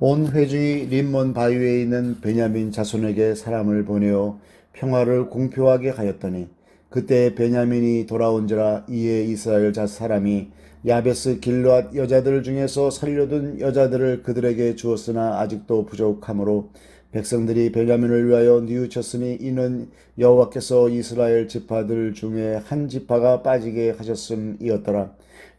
온 회중이 림몬 바위에 있는 베냐민 자손에게 사람을 보내어 평화를 공표하게 하였더니 그때 베냐민이 돌아온지라 이에 이스라엘 자 사람이 야베스 길르앗 여자들 중에서 살려둔 여자들을 그들에게 주었으나 아직도 부족하므로 백성들이 베냐민을 위하여 뉘우쳤으니 이는 여호와께서 이스라엘 지파들 중에 한 지파가 빠지게 하셨음이었더라.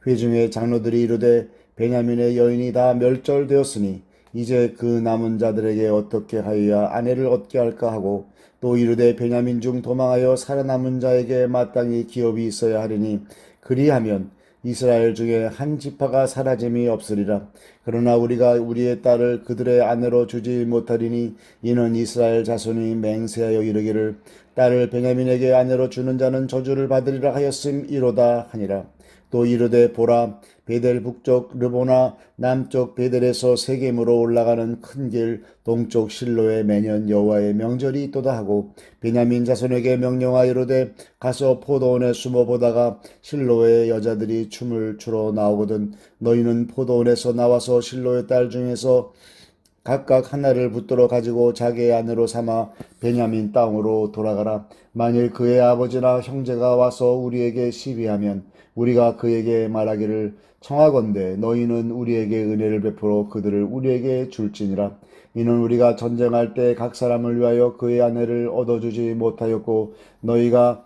회중의 장로들이 이르되 베냐민의 여인이 다 멸절되었으니 이제 그 남은 자들에게 어떻게 하여야 아내를 얻게 할까 하고 또 이르되 베냐민 중 도망하여 살아남은 자에게 마땅히 기업이 있어야 하리니 그리하면 이스라엘 중에 한 지파가 사라짐이 없으리라. 그러나 우리가 우리의 딸을 그들의 아내로 주지 못하리니 이는 이스라엘 자손이 맹세하여 이르기를 딸을 베냐민에게 아내로 주는 자는 저주를 받으리라 하였음이로다 하니라. 또 이르되 보라 베델 북쪽 르보나 남쪽 베델에서 세겜으로 올라가는 큰 길 동쪽 실로에 매년 여호와의 명절이 있도다 하고 베냐민 자손에게 명령하여 이르되 가서 포도원에 숨어 보다가 실로의 여자들이 춤을 추러 나오거든 너희는 포도원에서 나와서 실로의 딸 중에서 각각 하나를 붙들어 가지고 자기의 아내로 삼아 베냐민 땅으로 돌아가라. 만일 그의 아버지나 형제가 와서 우리에게 시비하면 우리가 그에게 말하기를 청하건대 너희는 우리에게 은혜를 베풀어 그들을 우리에게 줄지니라. 이는 우리가 전쟁할 때 각 사람을 위하여 그의 아내를 얻어주지 못하였고 너희가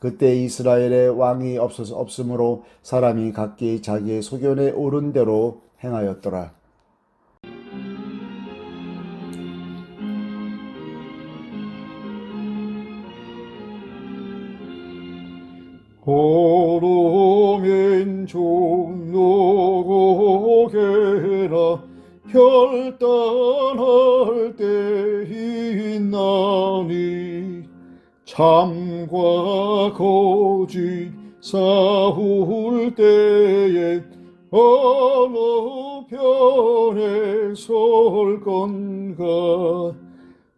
그때 이스라엘의 왕이 없어서 없으므로 사람이 각기 자기의 소견에 오른 대로 행하였더라. 오로멘 종로고개라 결단할 때 있나니 참과 거짓 싸울 때에 어느 편에 설 건가?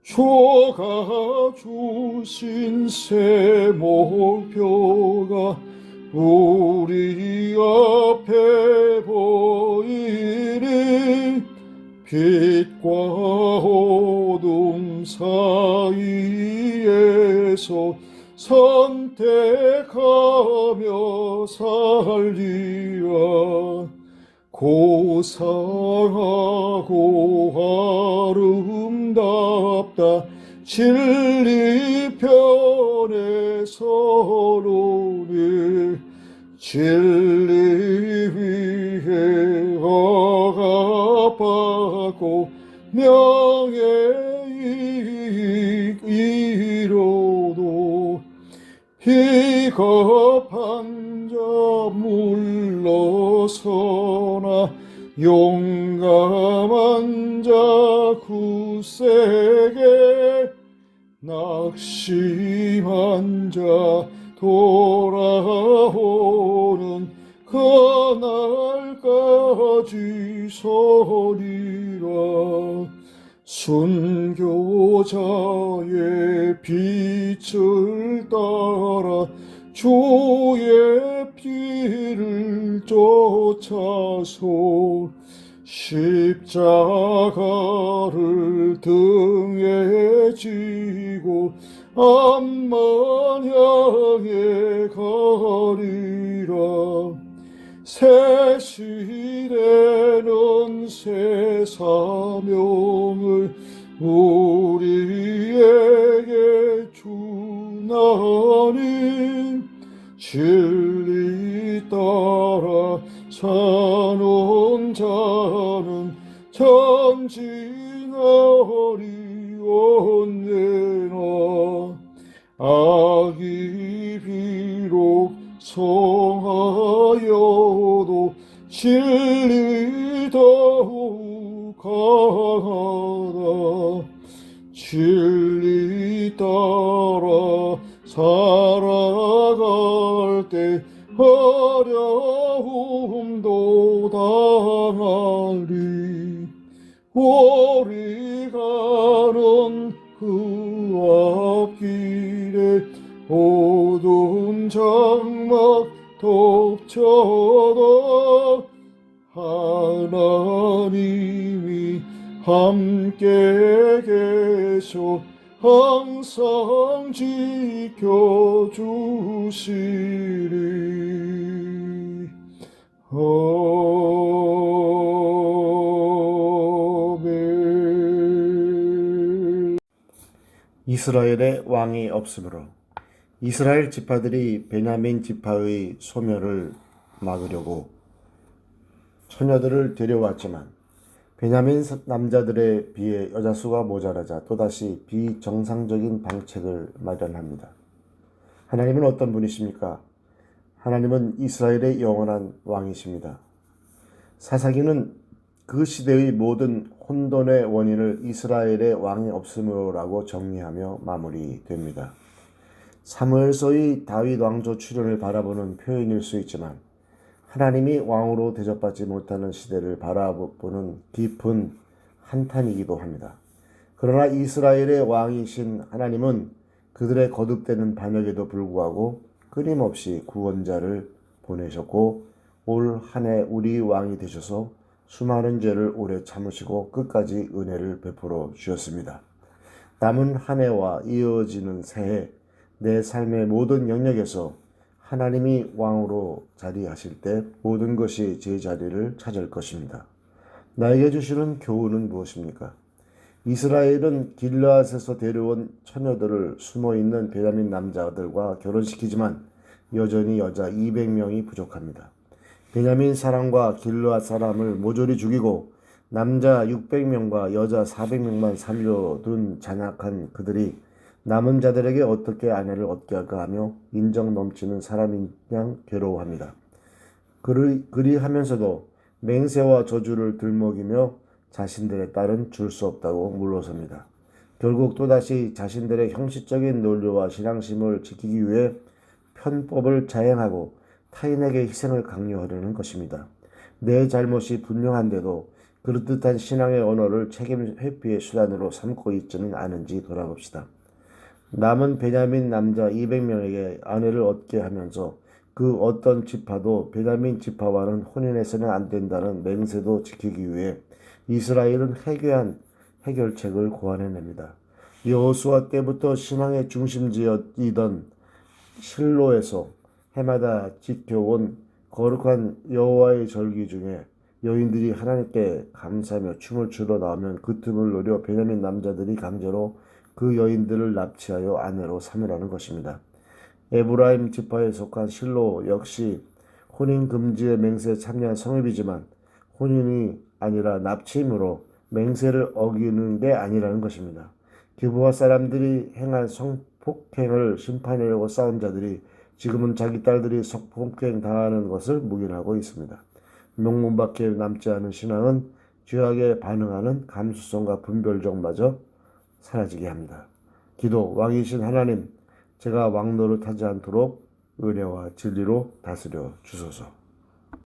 주가 주신 새 목표가 우리 앞에 보이니 빛과 어둠 사이에서 선택하며 살리라. 고상하고 아름답다. 진리편에 서로를 진리 위에 억압하고 명 비겁한 자 물러서나 용감한 자 굳세게 낙심한 자 돌아오는 그날까지 서리라 순교자의 빛을 따라 주의 피를 쫓아서 십자가를 등에 지고 암만 향해 가리라. 새 시대는 새 사명을 우리에게 주나니 진리 따라 사는 자는 전진하리 언제나 악이 비록 성하여도 진리 더욱 강하다 진리 따라 살아갈 때 어려움도 당하리. 오리 가는 그 앞길에 어두운 장막 덮쳐도 하나님이 함께 계셔 항상 지켜주시리. 이스라엘의 왕이 없으므로 이스라엘 지파들이 베냐민 지파의 소멸을 막으려고 처녀들을 데려왔지만 베냐민 남자들에 비해 여자 수가 모자라자 또다시 비정상적인 방책을 마련합니다. 하나님은 어떤 분이십니까? 하나님은 이스라엘의 영원한 왕이십니다. 사사기는 그 시대의 모든 혼돈의 원인을 이스라엘의 왕이 없음으로라고 정리하며 마무리됩니다. 사무엘서의 다윗 왕조 출현을 바라보는 표현일 수 있지만 하나님이 왕으로 대접받지 못하는 시대를 바라보는 깊은 한탄이기도 합니다. 그러나 이스라엘의 왕이신 하나님은 그들의 거듭되는 반역에도 불구하고 끊임없이 구원자를 보내셨고 올 한 해 우리 왕이 되셔서 수많은 죄를 오래 참으시고 끝까지 은혜를 베풀어 주셨습니다. 남은 한 해와 이어지는 새해 내 삶의 모든 영역에서 하나님이 왕으로 자리하실 때 모든 것이 제 자리를 찾을 것입니다. 나에게 주시는 교훈은 무엇입니까? 이스라엘은 길라앗에서 데려온 처녀들을 숨어 있는 베냐민 남자들과 결혼시키지만 여전히 여자 200명이 부족합니다. 베냐민 사람과 길르앗 사람을 모조리 죽이고 남자 600명과 여자 400명만 살려둔 잔악한 그들이 남은 자들에게 어떻게 아내를 얻게 할까 하며 인정 넘치는 사람인 양 괴로워합니다. 그리, 그리 하면서도 맹세와 저주를 들먹이며 자신들의 딸은 줄 수 없다고 물러섭니다. 결국 또다시 자신들의 형식적인 논리와 신앙심을 지키기 위해 편법을 자행하고 타인에게 희생을 강요하려는 것입니다. 내 잘못이 분명한데도 그럴듯한 신앙의 언어를 책임 회피의 수단으로 삼고 있지는 않은지 돌아봅시다. 남은 베냐민 남자 200명에게 아내를 얻게 하면서 그 어떤 지파도 베냐민 지파와는 혼인해서는 안 된다는 맹세도 지키기 위해 이스라엘은 해괴한 해결책을 고안해냅니다. 여호수아 때부터 신앙의 중심지였던 실로에서 해마다 지켜온 거룩한 여호와의 절기 중에 여인들이 하나님께 감사하며 춤을 추러 나오면 그 틈을 노려 베냐민 남자들이 강제로 그 여인들을 납치하여 아내로 삼으라는 것입니다. 에브라임 지파에 속한 실로 역시 혼인 금지의 맹세에 참여한 성읍이지만 혼인이 아니라 납치임으로 맹세를 어기는 게 아니라는 것입니다. 기부와 사람들이 행한 성폭행을 심판하려고 싸운 자들이 지금은 자기 딸들이 성폭행 당하는 것을 묵인하고 있습니다. 명문밖에 남지 않은 신앙은 죄악에 반응하는 감수성과 분별력마저 사라지게 합니다. 기도 왕이신 하나님, 제가 왕노릇하지 않도록 은혜와 진리로 다스려 주소서.